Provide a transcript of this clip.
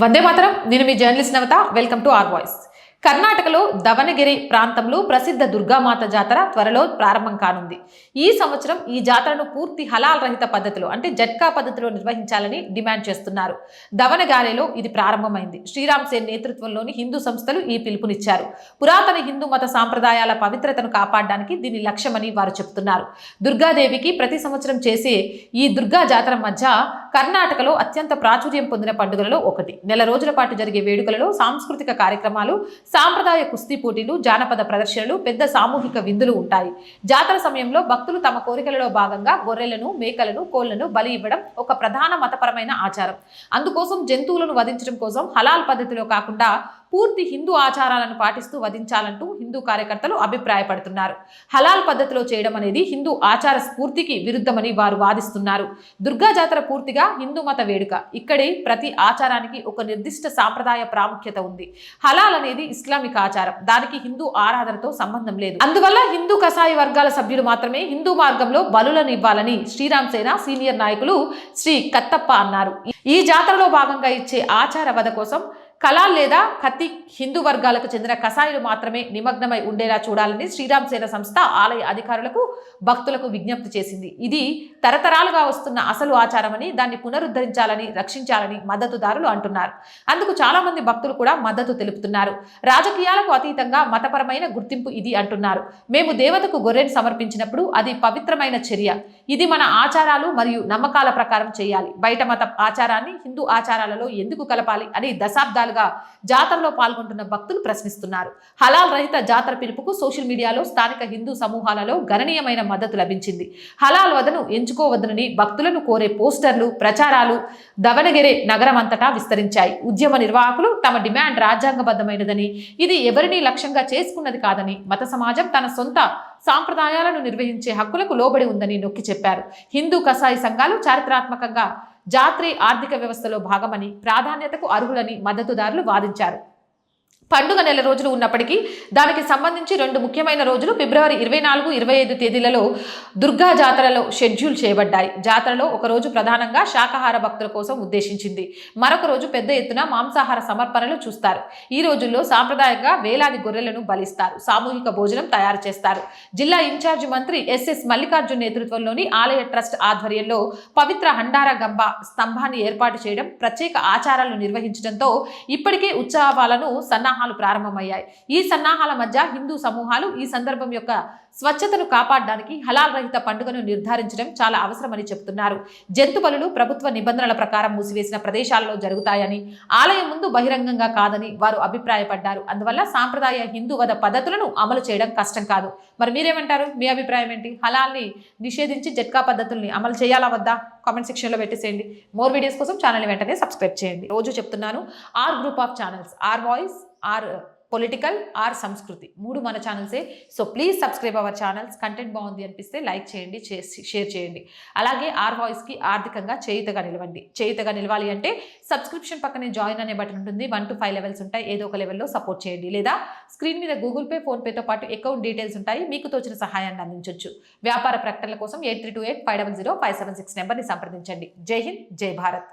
వందే మాతరం నేను మీ journalist Navata welcome to R voice. కర్ణాటకలో దవనగిరి ప్రాంతంలో ప్రసిద్ధ దుర్గామాత జాతర త్వరలో ప్రారంభం కానుంది. ఈ సంవత్సరం ఈ జాతరను పూర్తి హలాల్ రహిత పద్ధతిలో అంటే జట్కా పద్ధతిలో నిర్వహించాలని డిమాండ్ చేస్తున్నారు. దవనగారిలో ఇది ప్రారంభమైంది. శ్రీరామ్ సేన్ నేతృత్వంలోని హిందూ సంస్థలు ఈ పిలుపునిచ్చారు. పురాతన హిందూ మత సాంప్రదాయాల పవిత్రతను కాపాడడానికి దీని లక్ష్యమని వారు చెబుతున్నారు దుర్గాదేవికి ప్రతి సంవత్సరం చేసే ఈ దుర్గా జాతర మధ్య కర్ణాటకలో అత్యంత ప్రాచుర్యం పొందిన పండుగలలో ఒకటి. నెల రోజుల పాటు జరిగే వేడుకలలో సాంస్కృతిక కార్యక్రమాలు సాంప్రదాయ కుస్తీ పోటీలు జానపద ప్రదర్శనలు పెద్ద సామూహిక విందులు ఉంటాయి. జాతర సమయంలో భక్తులు తమ కోరికలలో భాగంగా గొర్రెలను మేకలను కోళ్ళను బలి ఇవ్వడం ఒక ప్రధాన మతపరమైన ఆచారం. అందుకోసం జంతువులను వధించడం కోసం హలాల్ పద్ధతిలో కాకుండా పూర్తి హిందూ ఆచారాలను పాటిస్తూ వధించాలంటూ హిందూ కార్యకర్తలు అభిప్రాయపడుతున్నారు. హలాల్ పద్ధతిలో చేయడం అనేది హిందూ ఆచార స్ఫూర్తికి విరుద్ధమని వారు వాదిస్తున్నారు. దుర్గా జాతర పూర్తిగా హిందూ మత వేడుక. ఇక్కడి ప్రతి ఆచారానికి ఒక నిర్దిష్ట సాంప్రదాయ ప్రాముఖ్యత ఉంది. హలాల్ అనేది ఇస్లామిక్ ఆచారం. దానికి హిందూ ఆరాధనతో సంబంధం లేదు. అందువల్ల హిందూ కసాయి వర్గాల సభ్యులు మాత్రమే హిందూ మార్గంలో బలులను ఇవ్వాలని శ్రీరామ్ సేన సీనియర్ నాయకులు శ్రీ కత్తప్ప అన్నారు. ఈ జాతరలో భాగంగా ఇచ్చే ఆచార వధ కోసం కళ లేదా కత్తి హిందూ వర్గాలకు చెందిన కసాయిలు మాత్రమే నిమగ్నమై ఉండేలా చూడాలని శ్రీరామ్ సేన సంస్థ ఆలయ అధికారులకు భక్తులకు విజ్ఞప్తి చేసింది. ఇది తరతరాలుగా వస్తున్న అసలు ఆచారమని దాన్ని పునరుద్ధరించాలని రక్షించాలని మద్దతుదారులు అంటున్నారు. అందుకు చాలా మంది భక్తులు కూడా మద్దతు తెలుపుతున్నారు. రాజకీయాలకు అతీతంగా మతపరమైన గుర్తింపు ఇది అంటున్నారు. మేము దేవతకు గొర్రెను సమర్పించినప్పుడు అది పవిత్రమైన చర్య. ఇది మన ఆచారాలు మరియు నమ్మకాల ప్రకారం చేయాలి. బయట మత ఆచారాన్ని హిందూ ఆచారాలలో ఎందుకు కలపాలి అని దశాబ్దాలు దశాబ్దాలుగా జాతరలో పాల్గొంటున్న భక్తులు ప్రశ్నిస్తున్నారు. హలాల్ రహిత జాతర పిలుపుకు సోషల్ మీడియాలో స్థానిక హిందూ సమూహాలలో గణనీయమైన మద్దతు లభించింది. హలాల్ వదను ఎంచుకోవద్దని భక్తులను కోరే పోస్టర్లు ప్రచారాలు దవనగిరి నగరం అంతటా విస్తరించాయి. ఉద్యమ నిర్వాహకులు తమ డిమాండ్ రాజ్యాంగబద్ధమైనదని ఇది ఎవరినీ లక్ష్యంగా చేసుకున్నది కాదని మత సమాజం తన సొంత సాంప్రదాయాలను నిర్వహించే హక్కులకు లోబడి ఉందని నొక్కి చెప్పారు. హిందూ కసాయి సంఘాలు చారిత్రాత్మకంగా జాత్రీ ఆర్థిక వ్యవస్థలో భాగమని ప్రాధాన్యతకు అర్హులని మద్దతుదారులు వాదించారు. పండుగ నెల రోజులు ఉన్నప్పటికీ దానికి సంబంధించి రెండు ముఖ్యమైన రోజులు ఫిబ్రవరి ఇరవై నాలుగు ఇరవై ఐదు తేదీలలో దుర్గా జాతరలో షెడ్యూల్ చేయబడ్డాయి. జాతరలో ఒక రోజు ప్రధానంగా శాకాహార భక్తుల కోసం ఉద్దేశించింది. మరొక రోజు పెద్ద ఎత్తున మాంసాహార సమర్పణలు చూస్తారు. ఈ రోజుల్లో సాంప్రదాయంగా వేలాది గొర్రెలను బలిస్తారు. సామూహిక భోజనం తయారు చేస్తారు. జిల్లా ఇన్ఛార్జ్ మంత్రి ఎస్ఎస్ మల్లికార్జున్ నేతృత్వంలోని ఆలయ ట్రస్ట్ ఆధ్వర్యంలో పవిత్ర హండార గంబ స్తంభాన్ని ఏర్పాటు చేయడం ప్రత్యేక ఆచారాలు నిర్వహించడంతో ఇప్పటికే ఉత్సవాలను సన్నాహాలు ప్రారంభమయ్యాయి. ఈ సన్నాహాల మధ్య హిందూ సమూహాలు ఈ సందర్భం యొక్క స్వచ్ఛతను కాపాడడానికి హలాల్ రహిత పండుగను నిర్ధారించడం చాలా అవసరమని చెబుతున్నారు జంతు బలులు ప్రభుత్వ నిబంధనల ప్రకారం మూసివేసిన ప్రదేశాలలో జరుగుతాయని ఆలయం ముందు బహిరంగంగా కాదని వారు అభిప్రాయపడ్డారు. అందువల్ల సాంప్రదాయ హిందూ వద పద్ధతులను అమలు చేయడం కష్టం కాదు. మరి మీరేమంటారు? మీ అభిప్రాయం ఏంటి? హలాల్ని నిషేధించి జట్కా పద్ధతుల్ని అమలు చేయాలా వద్దా? కామెంట్ సెక్షన్లో పెట్టేసేయండి. మోర్ వీడియోస్ కోసం ఛానల్ వెంటనే సబ్స్క్రైబ్ చేయండి. రోజు చెప్తున్నాను R group of channels R voice R political R Sanskriti. మూడు మన ఛానల్సే so please subscribe our channels content బాగుంది అనిపిస్తే లైక్ చేయండి చేసి- షేర్ చేయండి. అలాగే ఆర్ వాయిస్కి ఆర్థికంగా చేయుతగా నిలవండి. చేయుతగా నిలవాలి అంటే సబ్స్క్రిప్షన్ పక్కనే జాయిన్ అనే బటన్ ఉంటుంది. వన్ టు ఫైవ్ లెవెల్స్ ఉంటాయి. ఏదో ఒక లెవెల్లో సపోర్ట్ చేయండి. లేదా స్క్రీన్ మీద గూగుల్ పే ఫోన్పేతో పాటు అకౌంట్ డీటెయిల్స్ ఉంటాయి. మీకు తోచిన సహాయాన్ని అందించవచ్చు వ్యాపార ప్రకటనల కోసం eight three two eight five double zero five seven six నెంబర్ని సంప్రదించండి. జై హింద్ జై భారత్.